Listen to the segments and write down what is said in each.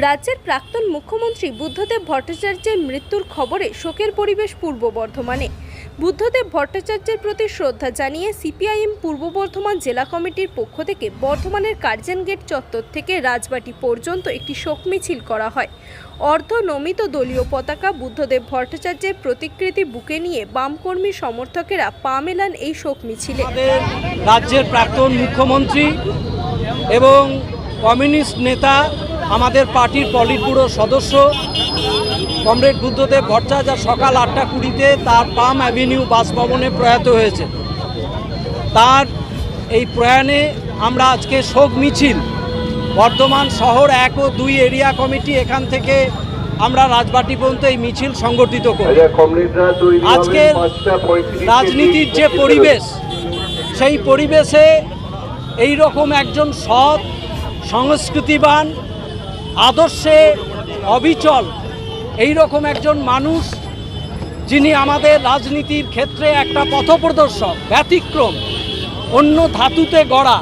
রাজ্যের প্রাক্তন মুখ্যমন্ত্রী বুদ্ধদেব ভট্টাচার্যের মৃত্যুর খবরে শোকের পরিবেশ পূর্ব বর্ধমানে। বুদ্ধদেব ভট্টাচার্যের প্রতি শ্রদ্ধা জানিয়ে সিপিআইএম পূর্ব বর্ধমান জেলা কমিটির পক্ষ থেকে বর্ধমানের কার্জন গেট চত্বর থেকে রাজবাটি পর্যন্ত একটি শোক মিছিল করা হয়। অর্ধ অর্ধনমিত দলীয় পতাকা বুদ্ধদেব ভট্টাচার্যের প্রতিকৃতি বুকে নিয়ে বামকর্মী সমর্থকেরা পা মেলান এই শোক মিছিলে। রাজ্যের প্রাক্তন মুখ্যমন্ত্রী এবং কমিউনিস্ট নেতা আমাদের পার্টির পলিট ব্যুরো সদস্য কমরেড বুদ্ধদেব ভট্টাচার্য সকাল আটটা কুড়িতে তার পাম অ্যাভিনিউ বাসভবনে প্রয়াত হয়েছে। তার এই প্রয়াণে আমরা আজকে শোক মিছিল বর্ধমান শহর এক ও দুই এরিয়া কমিটি এখান থেকে আমরা রাজবাটি পর্যন্ত এই মিছিল সংগঠিত করি আজকের রাজনীতির যে পরিবেশ সেই পরিবেশে এই রকম একজন সৎ সংস্কৃতিবান আদর্শে অবিচল। এই রকম একজন মানুষ যিনি আমাদের রাজনীতির ক্ষেত্রে একটা পথপ্রদর্শক, ব্যতিক্রম, অন্য ধাতুতে গড়া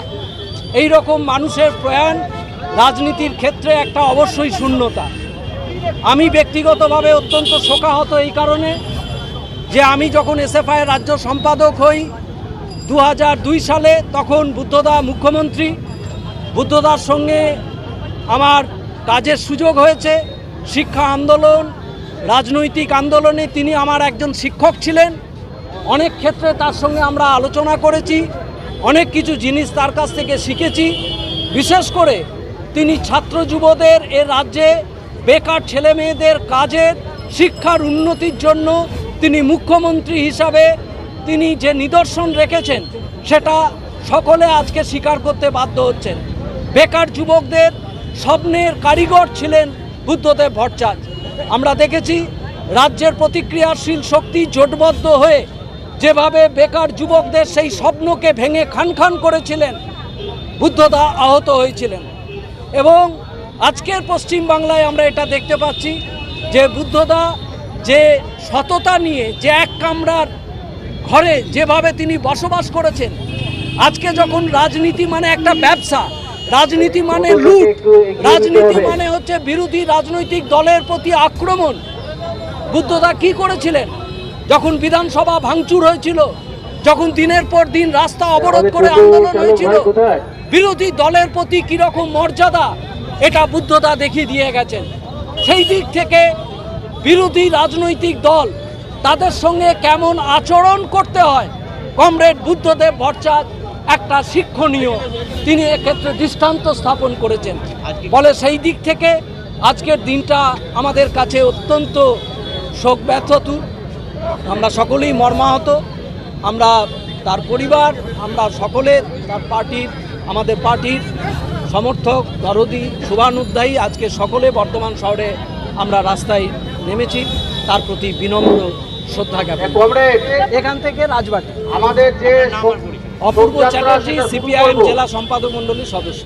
এই রকম মানুষের প্রয়াণ রাজনীতির ক্ষেত্রে একটা অবশ্যই শূন্যতা। আমি ব্যক্তিগতভাবে অত্যন্ত শোকাহত এই কারণে যে আমি যখন এসএফআই রাজ্য সম্পাদক হই দু দুই সালে, তখন বুদ্ধদা মুখ্যমন্ত্রী, বুদ্ধদার সঙ্গে আমার কাজের সুযোগ হয়েছে, শিক্ষা আন্দোলন, রাজনৈতিক আন্দোলনে তিনি আমার একজন শিক্ষক ছিলেন। অনেক ক্ষেত্রে তার সঙ্গে আমরা আলোচনা করেছি, অনেক কিছু জিনিস তার কাছ থেকে শিখেছি। বিশেষ করে তিনি ছাত্র যুবদের এ রাজ্যে বেকার ছেলে মেয়েদের কাজের শিক্ষার উন্নতির জন্য তিনি মুখ্যমন্ত্রী হিসাবে তিনি যে নিদর্শন রেখেছেন, সেটা সকলে আজকে স্বীকার করতে বাধ্য হচ্ছেন। বেকার যুবকদের স্বপ্নের কারিগর ছিলেন বুদ্ধদেব ভট্টাচার্য। আমরা দেখেছি রাজ্যের প্রতিক্রিয়াশীল শক্তি জোটবদ্ধ হয়ে যেভাবে বেকার যুবকদের সেই স্বপ্নকে ভেঙে খান খান করেছিলেন, বুদ্ধদা আহত হয়েছিলেন। এবং আজকের পশ্চিম বাংলায় আমরা এটা দেখতে পাচ্ছি যে বুদ্ধদা যে সততা নিয়ে, যে এক কামরার ঘরে যেভাবে তিনি বসবাস করেছেন, আজকে যখন রাজনীতি মানে একটা ব্যবসা রাজনীতি মানে লুট। রাজনীতি মানে হচ্ছে বিরোধী রাজনৈতিক দলের প্রতি আক্রমণ। বুদ্ধদা কি করেছিলেন? যখন বিধানসভা ভাঙচুর হয়েছিল যখন দিনের পর দিন রাস্তা অবরোধ করে আন্দোলন হয়েছিল বিরোধী দলের প্রতি কীরকম মর্যাদা এটা বুদ্ধদা দেখিয়ে দিয়ে গেছেন। সেই দিক থেকে বিরোধী রাজনৈতিক দল তাদের সঙ্গে কেমন আচরণ করতে হয়? কমরেড বুদ্ধদেব ভট্টাচার্য একটা শিক্ষণীয়। তিনি এক্ষেত্রে দৃষ্টান্ত স্থাপন করেছেন। ফলে সেই দিক থেকে আজকের দিনটা আমাদের কাছে অত্যন্ত শোক ব্যথতুর আমরা সকলেই মর্মাহত। আমরা তার পরিবার আমরা সকলে তার পার্টির আমাদের পার্টির সমর্থক দরদি শুভানুধ্যায়ী আজকে সকলে বর্তমান শহরে আমরা রাস্তায় নেমেছি। তার প্রতি বিনম্র শ্রদ্ধা জ্ঞাপন। এখান থেকে রাজবাটি। আমাদের যে অপূর্ব চ্যাটার্জি সিপিআইএম জেলা সম্পাদক মণ্ডলীর সদস্য।